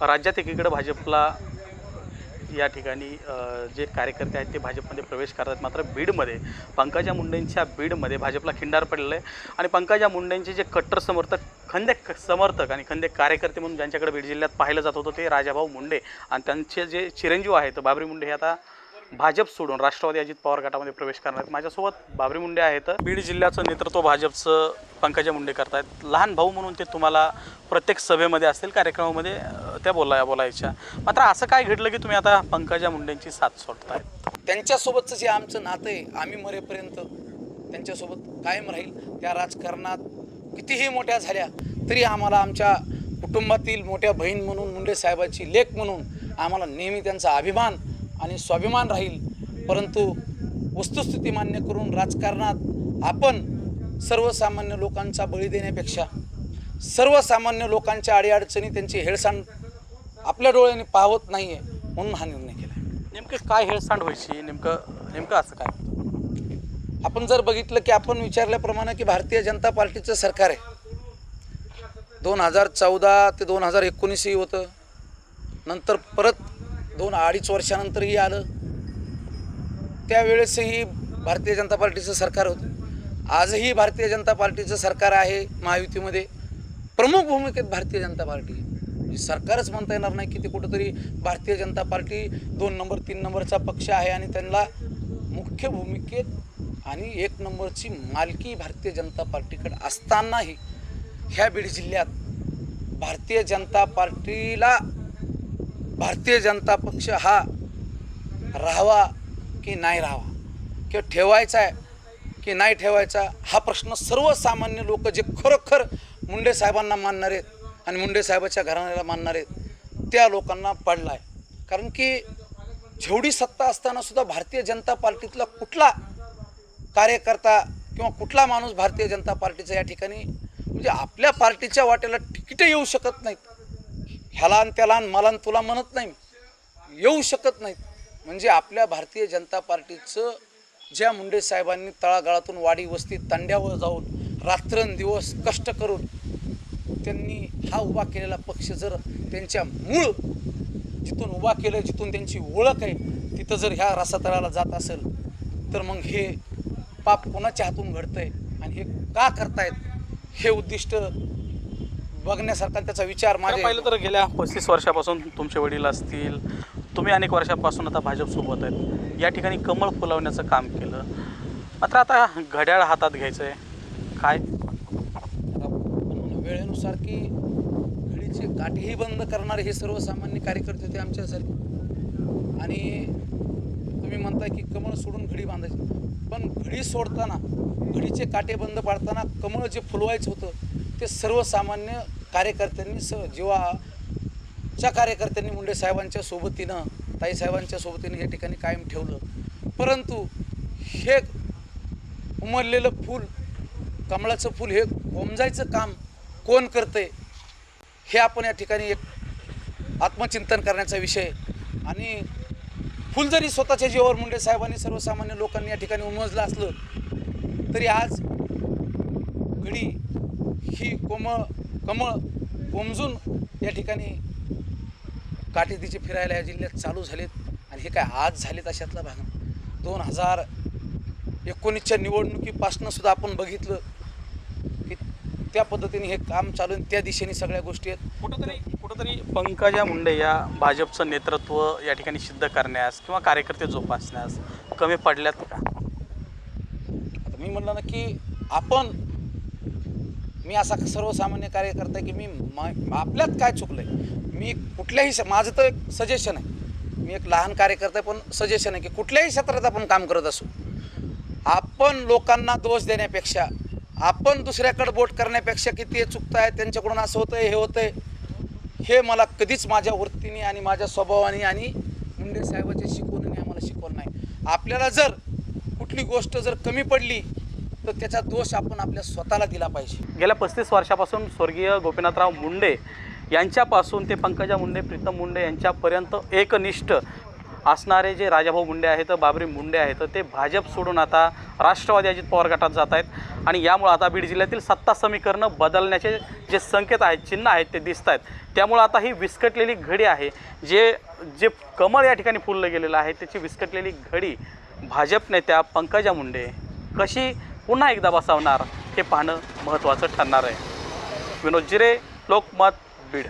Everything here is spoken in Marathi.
राज्यात एकीकडे भाजपला या ठिकाणी जे कार्यकर्ते आहेत ते भाजपमध्ये प्रवेश करतात. मात्र बीडमध्ये पंकजा मुंडेंच्या बीडमध्ये भाजपला खिंडार पडलेलं आहे. आणि पंकजा मुंडेंचे जे कट्टर समर्थक खंदे समर्थक आणि खंदे कार्यकर्ते म्हणून ज्यांच्याकडे बीड जिल्ह्यात पाहिलं जात होतं ते राजाभाऊ मुंडे. आणि त्यांचे जे चिरंजीव आहेत बाबरी मुंडे हे आता भाजप सोडून राष्ट्रवादी अजित पवार गटामध्ये प्रवेश करणार आहेत. माझ्यासोबत बाबरी मुंडे आहेत. बीड जिल्ह्याचं नेतृत्व भाजपचं पंकजा मुंडे करतायत. लहान भाऊ म्हणून ते तुम्हाला प्रत्येक सभेमध्ये असतील कार्यक्रमामध्ये त्या बोलाय बोलायच्या. मात्र असं काय घडलं की तुम्ही आता पंकजा मुंडेंची साथ सोडताय त्यांच्यासोबतचं जे आमचं नातं आहे आम्ही मरेपर्यंत त्यांच्यासोबत कायम राहील. त्या राजकारणात कितीही मोठ्या झाल्या तरी आम्हाला आमच्या कुटुंबातील मोठ्या बहीण म्हणून मुंडे साहेबाची लेख म्हणून आम्हाला नेहमी त्यांचा अभिमान आणि स्वाभिमान राहील. परंतु वस्तुस्थिती मान्य करून राजकारणात आपण सर्वसामान्य लोकांचा बळी देण्यापेक्षा सर्वसामान्य लोकांच्या अडीअडचणी त्यांची हेळसांड आपल्या डोळ्यांनी पाहत नाही आहे म्हणून हा निर्णय केला. नेमकं काय हेळसांड व्हायची? नेमकं नेमकं असं काय आपण जर बघितलं की आपण विचारल्याप्रमाणे की भारतीय जनता पार्टीचं सरकार आहे. दोन हजार चौदा ते दोन हजार एकोणीसही होतं. नंतर परत दोन अडीच वर्षानंतरही आलं. त्यावेळेसही भारतीय जनता पार्टीचं सरकार होतं. आजही भारतीय जनता पार्टीचं सरकार आहे महायुतीमध्ये. प्रमुख भूमिकेत भारतीय जनता पार्टी. म्हणजे सरकारच म्हणता येणार नाही की ते कुठंतरी भारतीय जनता पार्टी दोन नंबर तीन नंबरचा पक्ष आहे आणि त्यांना मुख्य भूमिकेत आणि एक नंबरची मालकी भारतीय जनता पार्टीकडे असतानाही ह्या बीड जिल्ह्यात भारतीय जनता पार्टीला भारतीय जनता पक्ष हा राहावा की नाही राहावा? किंवा ठेवायचा आहे की नाही ठेवायचा? हा प्रश्न सर्वसामान्य लोक जे खरोखर मुंडे साहेबांना मानणार आहेत आणि मुंडे साहेबाच्या घराण्याला मानणार आहेत त्या लोकांना पडला आहे. कारण की जेवढी सत्ता असताना सुद्धा भारतीय जनता पार्टीतला कुठला कार्यकर्ता किंवा कुठला माणूस भारतीय जनता पार्टीचा या ठिकाणी म्हणजे आपल्या पार्टीच्या वाटेला तिकिटे येऊ शकत नाहीत. ह्याला त्याला मला तुला म्हणत नाही मी. येऊ शकत नाहीत म्हणजे आपल्या भारतीय जनता पार्टीचं ज्या मुंडे साहेबांनी तळागाळातून वाडी वस्ती तांड्यावर जाऊन रात्रंदिवस कष्ट करून त्यांनी हा उभा केलेला पक्ष जर त्यांच्या मूळ जिथून उभा केलं जिथून त्यांची ओळख आहे तिथं जर ह्या रसातळाला जात असेल तर मग हे पाप कोणाच्या हातून घडतंय आणि हे का करतायत हे उद्दिष्ट बघण्यासारखा त्याचा विचार माझ्या पाहिलं तर गेल्या पस्तीस वर्षापासून तुमचे वडील असतील तुम्ही अनेक वर्षापासून आता भाजपसोबत आहेत. या ठिकाणी कमळ फुलवण्याचं काम केलं. मात्र आता घड्याळ हातात घ्यायचं आहे काय वेळेनुसार की घडीचे गाठीही बंद करणारे हे सर्वसामान्य कार्यकर्ते होते आमच्यासाठी आणि तुम्ही म्हणताय की कमळ सोडून घडी बांधायची. पण घडी सोडताना घडीचे काटे बंद पाडताना कमळ जे फुलवायचं होतं ते सर्वसामान्य कार्यकर्त्यांनी स जीवाच्या कार्यकर्त्यांनी मुंडे साहेबांच्या सोबतीनं ताईसाहेबांच्या सोबतीनं या ठिकाणी कायम ठेवलं. परंतु हे उमललेलं फूल कमळाचं फूल हे कोमजायचं काम कोण करते हे आपण या ठिकाणी एक आत्मचिंतन करण्याचा विषय आणि फुल जरी स्वतःच्या जीवावर मुंडे साहेबांनी सर्वसामान्य लोकांनी या ठिकाणी उमजलं असलं तरी आज घडी ही कोमळ कमळ कोमजून या ठिकाणी काठी तिचे फिरायला या जिल्ह्यात चालू झालेत आणि हे काय आज झालेत अशातला भाग? दोन हजार एकोणीसच्या निवडणुकीपासनं सुद्धा आपण बघितलं की त्या पद्धतीने हे काम चालू त्या दिशेने सगळ्या गोष्टी आहेत. कुठंतरी कुठंतरी पंकजा मुंडे या भाजपचं नेतृत्व या ठिकाणी सिद्ध करण्यास किंवा कार्यकर्ते जोपासण्यास कमी पडल्यात का? आता मी म्हणलं ना की आपण मी असा सर्वसामान्य कार्यकर्ता आहे की मी आपल्यात काय चुकलं आहे मी कुठल्याही स- माझं तर एक सजेशन आहे. मी एक लहान कार्यकर्ता आहे पण सजेशन आहे की कुठल्याही क्षेत्रात आपण काम करत असू. आपण लोकांना दोष देण्यापेक्षा आपण दुसऱ्याकडे बोट करण्यापेक्षा की ते चुकताय त्यांच्याकडून असं होतं हे होतं आहे हे मला कधीच माझ्या वृत्तीने आणि माझ्या स्वभावाने आणि मुंडे साहेबाच्या शिकवणीने आम्हाला शिकवलं नाही. आपल्याला जर कुठली गोष्ट जर कमी पडली तर त्याचा दोष आपण आपल्या स्वतःला दिला पाहिजे. गेल्या पस्तीस वर्षापासून स्वर्गीय गोपीनाथराव मुंडे यांच्यापासून ते पंकजा मुंडे प्रीतम मुंडे यांच्यापर्यंत एकनिष्ठ असणारे जे राजाभाऊ मुंडे आहेत बाबरी मुंडे आहेत ते भाजप सोडून आता राष्ट्रवादी अजित पवार गटात जात आहेत. आणि यामुळे आता बीड जिल्ह्यातील सत्ता समीकरणं बदलण्याचे जे संकेत आहेत चिन्ह आहेत ते दिसत आहेत. त्यामुळं आता ही विस्कटलेली घडी आहे जे जे कमळ या ठिकाणी फुललं गेलेलं आहे त्याची विस्कटलेली घडी भाजप नेत्या पंकजा मुंडे कशी पुन्हा एकदा बसवणार हे पाहणं महत्त्वाचं ठरणार आहे. विनोद जिरे लोकमत बीड.